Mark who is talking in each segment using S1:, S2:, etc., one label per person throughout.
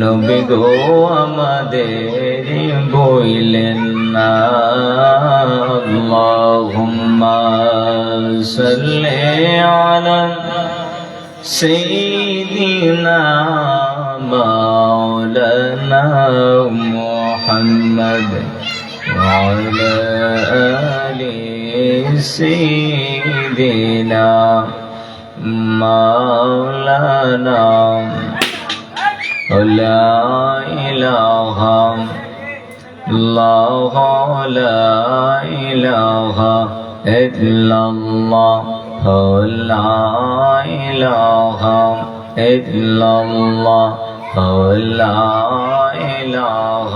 S1: নবী গো আমাদের বইলেন না আল্লাহুম্মা সাল্লি আলা سيدنا مولانا محمد وعلى آل سيدنا مولانا لا إله الله لا إله إلا الله لا إله إلا الله لا إله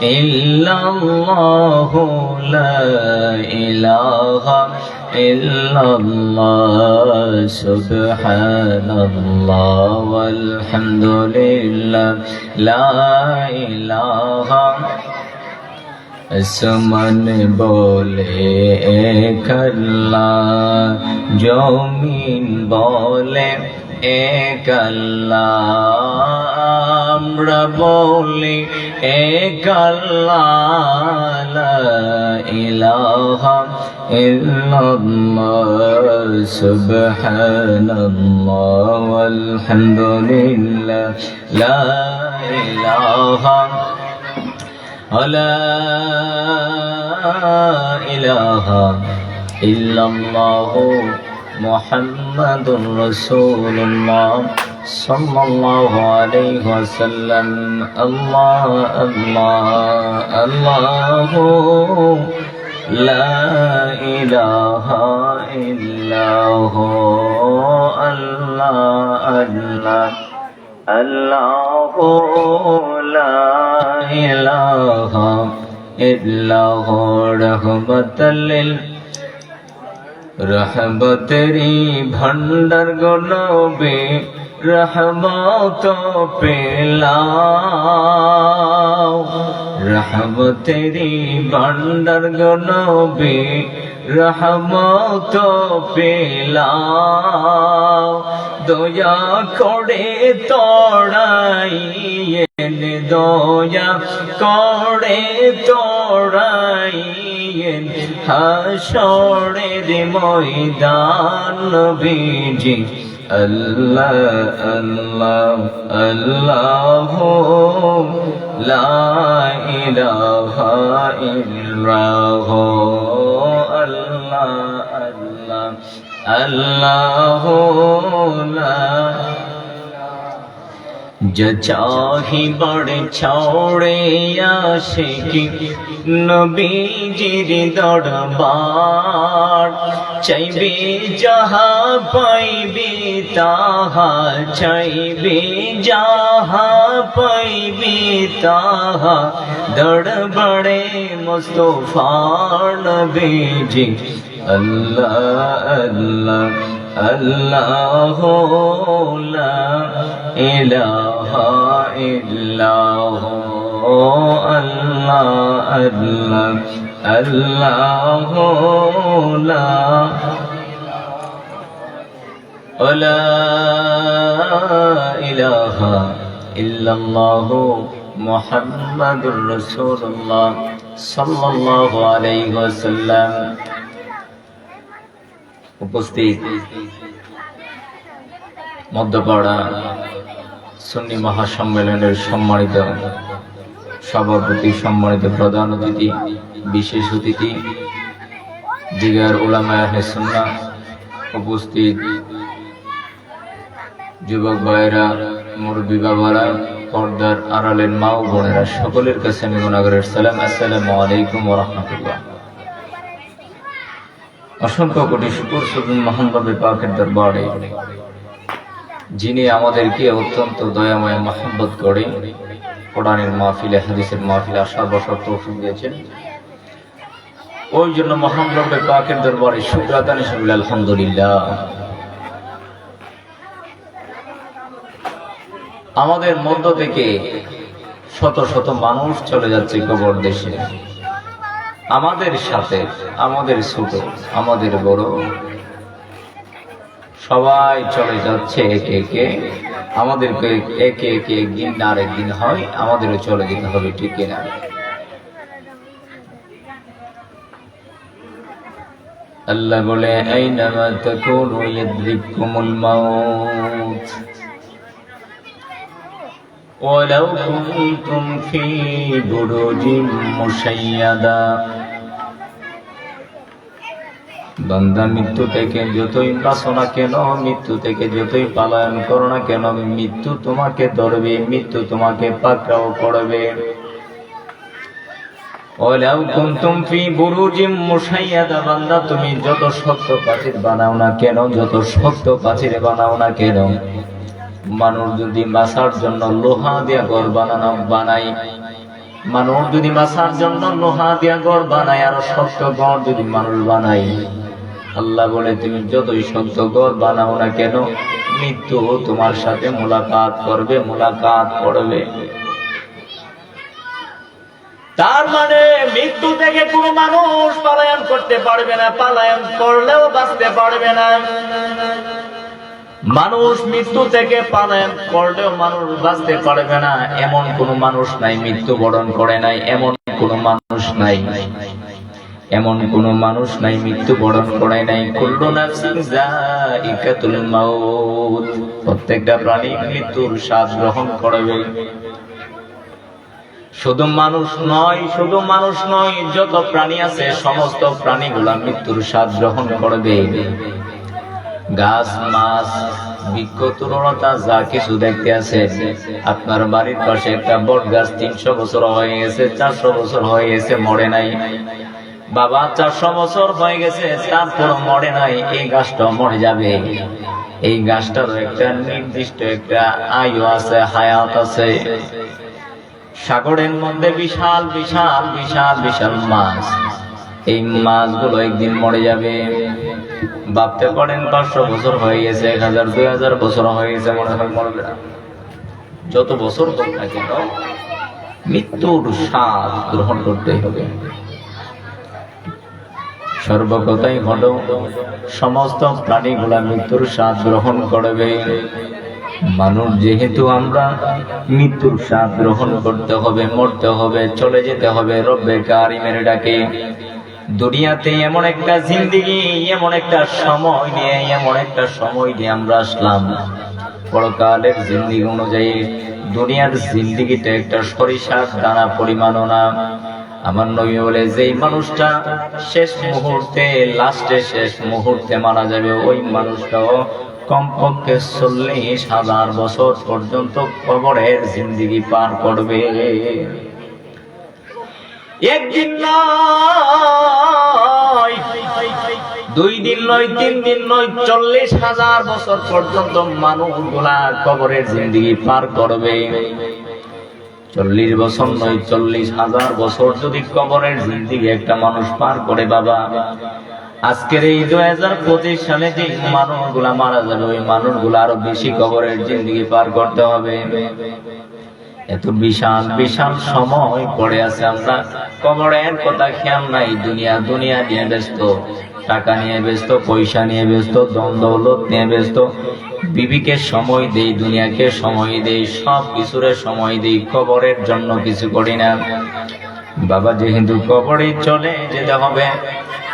S1: ইল্লাল্লাহ লা ইলাহা ইল্লাল্লাহ সুবহানাল্লাহ ওয়ালহামদুলিল্লাহ লা ইলাহা। আসমান বলে এক আল্লাহ জমিন বলে এক আল্লাহ আমরা বলি এক আল্লাহ লা ইলাহা ইল্লাল্লাহ সুবহানাল্লাহ ওয়ালহামদুলিল্লাহ লা ইলাহা ولا إله إلا الله মোহাম্মদুর রসুল্লাহ সাল্লাল্লাহু আলাইহি ওয়াসাল্লাম। আল্লাহ আল্লাহ আল্লাহ লা ইলাহা ইল্লাহ। আল্লাহ আল্লাহ আল্লাহ লা ইলাহা ইল্লাহ। রহমাতাল লিল রহবতেরি ভণ্ডার গনবে রহমত পেলাও রহবতেরি ভণ্ডার গনবে রহমত পেলাও দয়া করে তড়াই দয়া করে তোড়াই হাসরের ময়দান বিজি আল্লাহ আল্লাহ আল্লাহ লা ইলাহা ইল্লাল্লাহ আল্লাহ আল্লাহ আল্লাহ লা চাহি বড় ছড়ে আসে কি? নবীজির দরবার। চাইবে যাহা পাইবে, তাহা চাইবে, যাহা পাইবে, তাহা দরবারে মুস্তফার নবীজি। আল্লাহ আল্লাহ। الله لا إله إلا هو الله الله الله لا ولا إله إلا الله محمد رسول الله صلى الله عليه وسلم. উপস্থিত মধ্যপাড়া সুন্নি মহাসম্মেলনের সম্মানিত সভাপতি, সম্মানিত প্রধান অতিথি, বিশেষ অতিথি, দিগার ওলামায় হেসুন্না উপস্থিত যুবক ভাইয়েরা, মুরব্বী বাবারা, পর্দার আড়ালের মা ও বোনেরা, সকলের কাছে আমি গুণাগরের সালাম আসসালামু আলাইকুম রহমতুল্লাহ। অসংখ্য কোটি শুকুর সুদুন মোহাম্মদ পাকের দরবারে, যিনি আমাদেরকে অত্যন্ত দয়াময় মহব্বত করে কোরআনের মাহফিলে, হাদিসের মাহফিলে আসার বছর তৌফিক দিয়েছেন। ওই জন্য মহান রব্বে পাকের দরবারে শুক্রাদান হিসেবে আলহামদুলিল্লাহ। আমাদের মধ্য থেকে শত শত মানুষ চলে যাচ্ছে কবর দেশে। আমাদের সাথে, আমাদের ছোট, আমাদের বড়। সবাই চলে যাচ্ছে একে একে। আমাদেরকে একে একে একদিন না একদিন হয়, আমাদেরও চলে যেতে হবে, ঠিক কিনা? আল্লাহ বলে এই আইনামা তাকুনু ইয়াদরিকুমুল মাউত। ولو كنتم في بروج مشيدة বান্দা মৃত্যু থেকে যতই বাঁচো না কেন মৃত্যু থেকে যতই পালায়ন করো না কেন মৃত্যু তোমাকে ধরবে মৃত্যু তোমাকে পাকড়াও করবে ওলাও কুনতুম ফি বুরুজিম মুশাইয়াদা বান্দা তুমি যত শক্ত প্রাচীর বানাও না কেন যত শক্ত প্রাচীর বানাও না কেন মানুষ যদি বাসার জন্য লোহা দিয়া ঘর বানানো বানাই মানুষ যদি বাসার জন্য লোহা দিয়া ঘর বানাই আর শক্ত ঘর যদি মানুষ বানাই আল্লাহ বলে, তুমি যতই শক্ত ঘর বানাও না কেন, মৃত্যু তোমার সাথে মোলাকাত করবে মোলাকাত করবে। তার মানে মৃত্যু থেকে কোনো মানুষ পালায়ন করতে পারবে না, পালায়ন করলেও বাঁচতে পারবে না। মানুষ মৃত্যু থেকে পালায়ন করলেও মানুষ বাঁচতে পারবে না। এমন কোন মানুষ নাই মৃত্যু বরণ করে নাই, এমন কোন মানুষ নাই। এমন কোন মানুষ নাই মৃত্যু বরণ করে নাই। কুল্লু নাফসিন প্রত্যেকটা প্রাণী মৃত্যুর স্বাদ গ্রহণ করবে। শুধু মানুষ নয়, শুধু মানুষ নয়, যত প্রাণী আছে, সমস্ত প্রাণীগুলা মৃত্যুর স্বাদ গ্রহণ করবে। গাছ, মাছ, বৃক্ষ, তরুণতা, যা কিছু দেখতে আছে। আপনার বাড়ির পাশে একটা বট গাছ তিনশো বছর হয়ে গেছে, চারশো বছর হয়ে গেছে, মরে নাই। বাবা, চারশো বছর হয়ে গেছে তারপর মরে নাই, এই গাছটা মরে যাবে। এই গাছটারও একটা নির্দিষ্ট একটা আয়ু আছে, হায়াত আছে। সাগরের মধ্যে বিশাল বিশাল বিশাল বিশাল মাছ। এই মাছগুলো একদিন মরে যাবে। ভাবতে পারেন পাঁচশো বছর হয়ে গেছে, এক হাজার, দুই হাজার বছর হয়ে গেছে মনে হয় মরবে না। যত বছর হোক না কেন, মৃত্যুর স্বাদ গ্রহণ করতে হবে। সর্বকতাই হলো, সমস্ত প্রাণীগুলা মৃত্যুর স্বাদ গ্রহণ করবে। মানুষ যেহেতু আমরা মৃত্যুর স্বাদ গ্রহণ করতে হবে, মরতে হবে, চলে যেতে হবে, রব্বে কারিমের ডাকে। দুনিয়াতে এমন একটা জিন্দিগি, এমন একটা সময় নিয়ে, এমন একটা সময় নিয়ে আমরা আসলাম। পরকালের জিন্দিগি অনুযায়ী দুনিয়ার জিন্দিগিতে একটা সরিষার দানা পরিমাণও না আমার নবী বলে, যেই মানুষটা শেষ মুহূর্তে, লাস্টে শেষ মুহূর্তে মারা যাবে, ওই মানুষটাও কমপক্ষে চল্লিশ হাজার বছর পর্যন্ত কবরের জিন্দিগি পার করবে। একদিন নয়, দুই দিন নয়, তিন দিন নয়, চল্লিশ হাজার বছর পর্যন্ত মানুষগুলা কবরের জিন্দিগি পার করবে। চল্লিশ বছর নয়, চল্লিশ হাজার বছর যদি কবরের জিন্দিগি একটা মানুষ পার করে, বাবা। আজকের এই দুই হাজার পঁচিশ সালে যে মানুষগুলা মারা যাবে, ওই মানুষগুলো আরও বেশি কবরের জিন্দিগি পার করতে হবে। এত বিশাল বিশাল সময় পড়ে আছে আমরা। কবরের কথা খেয়াল নাই, দুনিয়া দুনিয়া নিয়ে ব্যস্ত। টাকা নিয়ে ব্যস্ত, পয়সা নিয়ে ব্যস্ত দম দৌলত নিয়ে ব্যস্ত। বিবিকে সময় দেই, দুনিয়াকে সময় দেই সব কিছুরে সময় দেই, কবরের জন্য কিছু করি না। বাবা যেহেতু কবরে চলে যেতে হবে,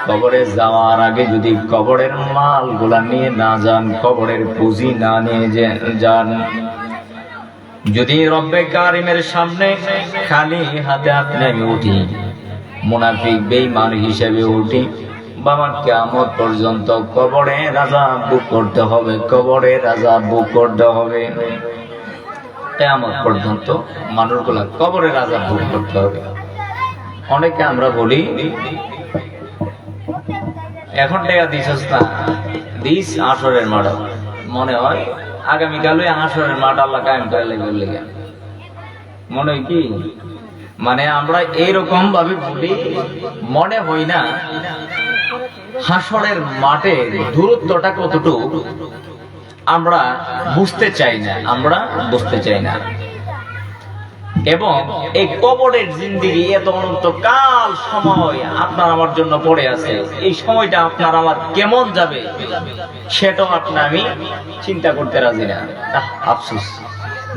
S1: কবরে যাওয়ার আগে যদি কবরের মালগুলা নিয়ে না যান, কবরের পুঁজি না নিয়ে যান যদি রব্বে কারিমের সামনে খালি হাতে আপনি আমি উঠি, মুনাফিক বেইমান হিসেবে উঠি, বাবা কেমন পর্যন্ত কবরে রাজা বুক করতে হবে, কবরে রাজা বুক করতে হবে। কেমন পর্যন্ত মানুষগুলা কবরে রাজা বুক করতে হবে। অনেকে আমরা বলি, এখন টাকা দিছস না, দিস আসরের মাঠ, মনে হয় আগামীকাল ওই আসরের মাঠ আল্লাহ কায়েম করে লাগবে লেগে মনে কি? মানে আমরা এইরকম ভাবে বলি মনে হই না হাসরের মাঠে দূরত্বটা কতটুকু, আমরা বুঝতে চাই না, আমরা বুঝতে চাই না। এবং এই কবরের জিন্দিগি এত অনন্তকাল সময় আপনার আমার জন্য পড়ে আছে। এই সময়টা আপনার আমার কেমন যাবে, সেটাও আপনার আমি চিন্তা করতে রাজি না। আফসোস।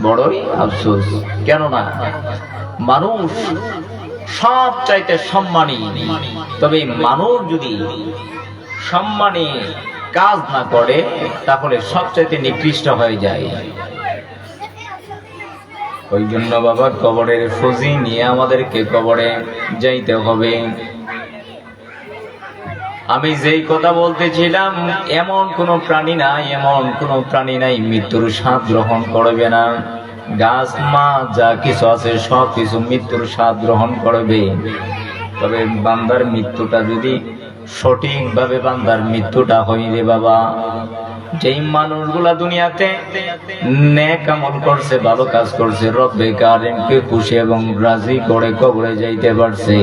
S1: বড়ই আফসোস। কেননা মানুষ সব চাইতে সম্মানী। তবে মানুষ যদি সম্মানী কাজ না করে, তাহলে সবচাইতে নিকৃষ্ট হয়ে যায়। ওই জন্য বাবা কবরের ফজি নিয়ে আমাদেরকে কবরে যাইতে হবে। আমি যেই কথা বলতেছিলাম, এমন কোন প্রাণী নাই, এমন কোন প্রাণী নাই, মৃত্যুর স্বাদ গ্রহণ করবে না। গাছ মা যা কিছু আছে, সব কিছু মৃত্যুর স্বাদ গ্রহণ করবে। তবে বান্দার মৃত্যুটা যদি সঠিকভাবে বান্দার মৃত্যুটা হয় রে বাবা যেই মানুষগুলা দুনিয়াতে নেক আমল করছে, ভালো কাজ করছে, রব্বে কারিমকে খুশি এবং রাজি করে কবরে যাইতে পারছে,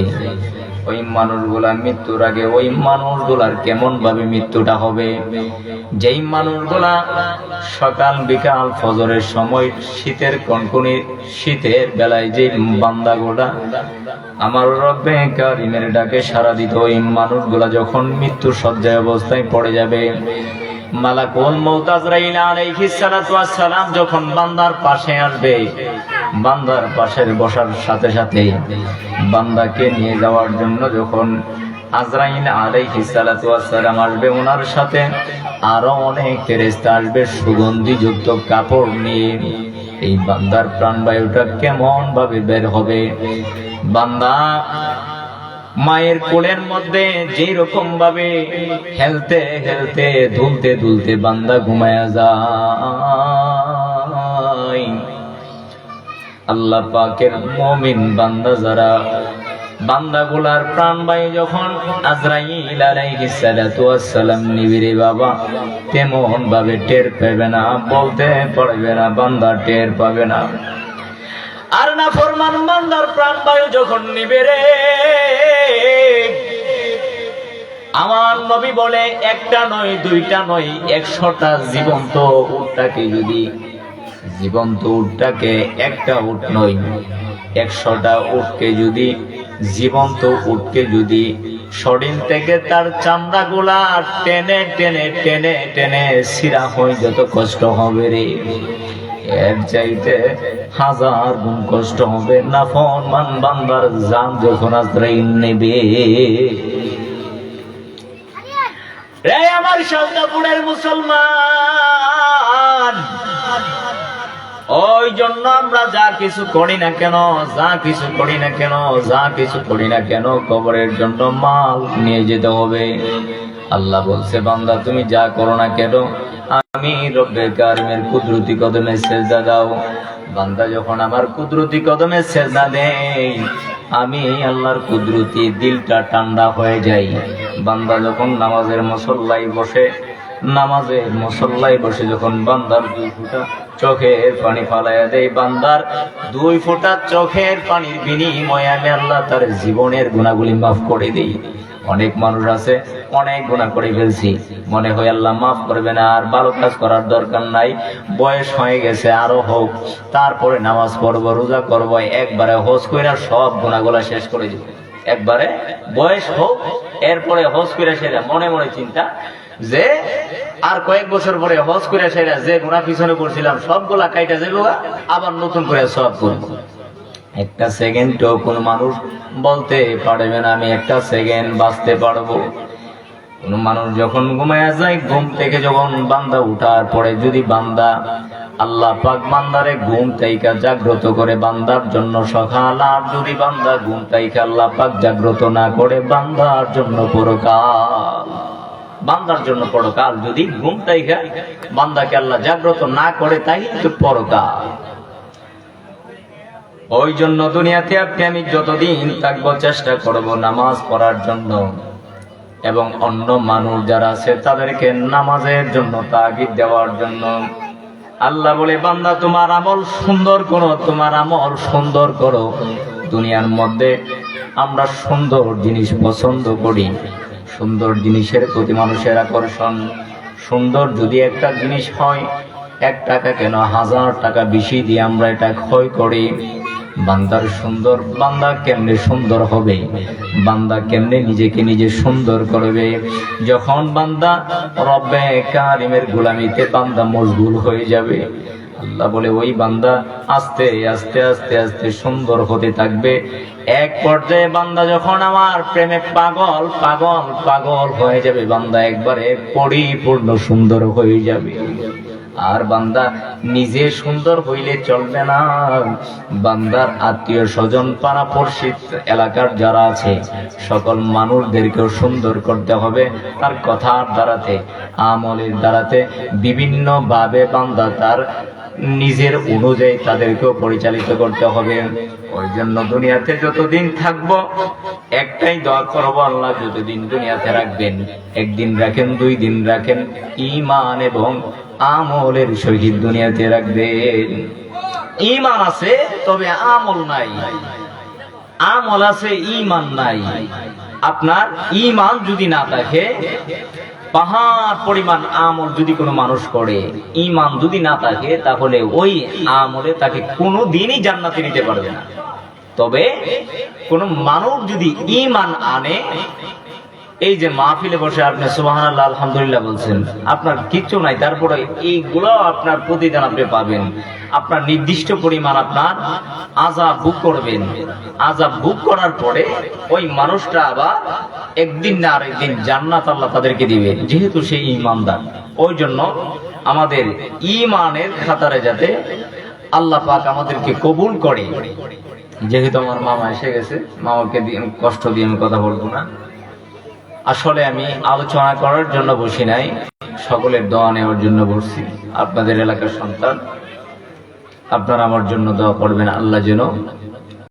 S1: ওই মানুষগুলা মৃত্যুর আগে ওই মানুষগুলার কেমন ভাবে মৃত্যুটা হবে? যেই মানুষগুলা সকাল বিকাল ফজরের সময় শীতের কনকনি, শীতের বেলায় যে বান্দাগুলা আমার রব্বে কারিমের ডাকে সারা দিত, ওই মানুষগুলা যখন মৃত্যু সজ্জায় অবস্থায় পড়ে যাবে মালাকুল মউত আজরাইল আলাইহিস সালাতু ওয়াস সালাম যখন বান্দার পাশে আসবে, বান্দার পাশের বসার সাথে সাথে বান্দাকে নিয়ে যাওয়ার জন্য যখন আজরাইল আলাইহিস সালাতু ওয়াস সালাম আসবে ওনার সাথে আরও অনেক ফেরেশতা আসবে, সুগন্ধিযুক্ত কাপড় নিয়ে। এই বান্দার প্রাণবায়ুটা কেমন ভাবে বের হবে? বান্দা মায়ের কোলের মধ্যে যে রকম ভাবে হেলতে হেলতে দুলতে দুলতে বান্দা ঘুমায়া যায়। আল্লাহ পাকের মমিন বান্দা যারা, বান্দাগুলার প্রাণবায়ু যখন আজরাইল আলাইহিস নিবিরে বাবা তেমন ভাবে টের পাবে না, বলতে পারবে না, বান্দা টের পাবে না। আর না ফরমান বান্দার প্রাণবায়ু যখন নিবে রে। আমার নবী বলে, একটা নয়, দুইটা নয়, একশোটা জীবন্ত উটটাকে যদি, জীবন্ত উটটাকে একটা উট নয়, একশোটা উটকে যদি, জীবন্ত উটকে যদি শরীর থেকে তার চামড়া গুলা টেনে টেনে টেনে টেনে, সিরা হয়, যত কষ্ট হবে রে। এর চাইতে হাজার গুণ কষ্ট হবে। না ফরমান বান্দার জান, যখন নেবে। রে আমার মুসলমান, ওই জন্য আমরা যা কিছু করি না কেন, যা কিছু করি না কেন, যা কিছু করি না কেন, কবরের জন্য মাল নিয়ে যেতে হবে। আল্লাহ বলছে, বান্দা, তুমি যা করো না কেন আমি রব্বে কারিমের কুদরতি কদমে সেজদা দাও। বান্দা যখন আমার কুদরতি কদমে সেজদা দেয়, আমি আল্লাহর কুদরতি দিলটা ঠান্ডা হয়ে যাই বান্দা যখন নামাজের মসল্লাই বসে, নামাজের মসল্লাই বসে যখন বান্দার দুই ফুটা চোখের পানি ফালাইয়া দেয়, বান্দার দুই ফোঁটা চোখের পানির বিনিময়ে আমি আল্লাহ তার জীবনের গুণাগুলি মাফ করে দিই। অনেক মানুষ আছে, অনেক গুণা করে ফেলছি। মনে হয় আল্লাহ মাফ করবে না আর ভালো কাজ করার দরকার নাই। বয়স হয়ে গেছে, আরও হোক। তারপরে নামাজ পড়ব, রোজা করব, একবারে হোস কইরা সব গুণাগুলা শেষ করে দিব। একবারে বয়স হোক, এরপরে হোস করে সেটা মনে মনে চিন্তা যে আর কয়েক বছর পরে হজ করে সেরা, যে গুণা পিছনে করছিলাম সবগুলা কাইটা যাব আবার নতুন করে সব করব। একটা সেকেন্ডও কোন মানুষ বলতে পারবে না, আমি একটা সেকেন্ড বাঁচতে পারব। কোন মানুষ যখন ঘুমায় যায়, ঘুম থেকে যখন বান্দা উঠার পরে যদি বান্দা আল্লাহ পাক বান্দারে ঘুম তাইকা জাগ্রত করে, বান্দার জন্য সকাল, আর যদি বান্দা ঘুম তাইকা আল্লাহ পাক জাগ্রত না করে, বান্দার জন্য পরকাল। বান্দার জন্য পরকাল, যদি ঘুম তাইকা বান্দাকে আল্লাহ জাগ্রত না করে, তাই তো পরকাল। ওই জন্য দুনিয়াতে আপনি আমি যতদিন থাকব চেষ্টা করব নামাজ পড়ার জন্য। এবং অন্য মানুষ যারা আছে, তাদেরকে নামাজের জন্য তাগিদ দেওয়ার জন্য। আল্লাহ বলে, বান্দা, তোমার আমল সুন্দর করো, তোমার আমল সুন্দর করো। দুনিয়ার মধ্যে আমরা সুন্দর জিনিস পছন্দ করি। সুন্দর জিনিসের প্রতি মানুষের আকর্ষণ। সুন্দর যদি একটা জিনিস হয়, এক টাকা কেন, হাজার টাকা বেশি দিয়ে আমরা এটা ক্ষয় করি। বান্দার সুন্দর, বান্দা কেমনে সুন্দর হবে? বান্দা কেমনে নিজেকে নিজে সুন্দর করবে? যখন বান্দা রব্বে কারিমের গোলামিতে বান্দা মশগুল হয়ে যাবে, আল্লাহ বলে, ওই বান্দা আস্তে আস্তে আস্তে আস্তে সুন্দর হতে থাকবে। এক পর্যায়ে বান্দা যখন আমার প্রেমে পাগল পাগল পাগল হয়ে যাবে, বান্দা একবারে পরিপূর্ণ সুন্দর হয়ে যাবে। আর বান্দা নিজে সুন্দর হইলে চলবে না। বান্দার আত্মীয় স্বজন পাড়া পড়শি এলাকার যারা আছে, সকল মানুষদেরকেও সুন্দর করতে হবে তার কথার দ্বারাতে, আমলের দ্বারাতে। বিভিন্ন ভাবে বান্দা তার নিজের অনুযায়ী তাদেরকেও পরিচালিত করতে হবে। ওই জন্য দুনিয়াতে যতদিন থাকব, একটাই দোয়া করব, আল্লাহ যতদিন দুনিয়াতে রাখবেন, একদিন রাখেন, দুই দিন রাখেন ইমান এবং আমলের সহিত দুনিয়াতে রাখবেন ইমান আছে, তবে আমল নাই। আমল আছে ইমান নাই। আপনার ইমান যদি না থাকে, পাহাড় পরিমাণ আমল যদি কোনো মানুষ করে ইমান যদি না থাকে, তাহলে ওই আমলে তাকে কোনো দিনই জান্নাতে নিতে পারবে না। তবে কোন মানুষ যদি ইমান আনে এই যে মাহফিলে বসে আপনি সুবাহান আল্লাহ আলহামদুলিল্লাহ বলছেন, আপনার কিচ্ছু নাই, তারপরে এইগুলো আপনার প্রতিদান আপনি পাবেন। আপনার নির্দিষ্ট পরিমাণ আপনার আজাব বুক করবেন। আজাব বুক করার পরে ওই মানুষটা আবার একদিন না আরেকদিন জান্নাত আল্লাহ তাদেরকে দিবে, যেহেতু সেই ইমানদার ওই জন্য আমাদের ইমানের খাতারে যাতে আল্লাহ পাক আমাদেরকে কবুল করে। যেহেতু আমার মামা এসে গেছে, মামাকে দিয়ে কষ্ট দিয়ে আমি কথা বলব না। আসলে আমি আলোচনা করার জন্য বসি নাই, সকলের দোয়া নেওয়ার জন্য বসছি। আপনাদের এলাকার সন্তান, আপনারা আমার জন্য দোয়া করবেন, আল্লাহ যেন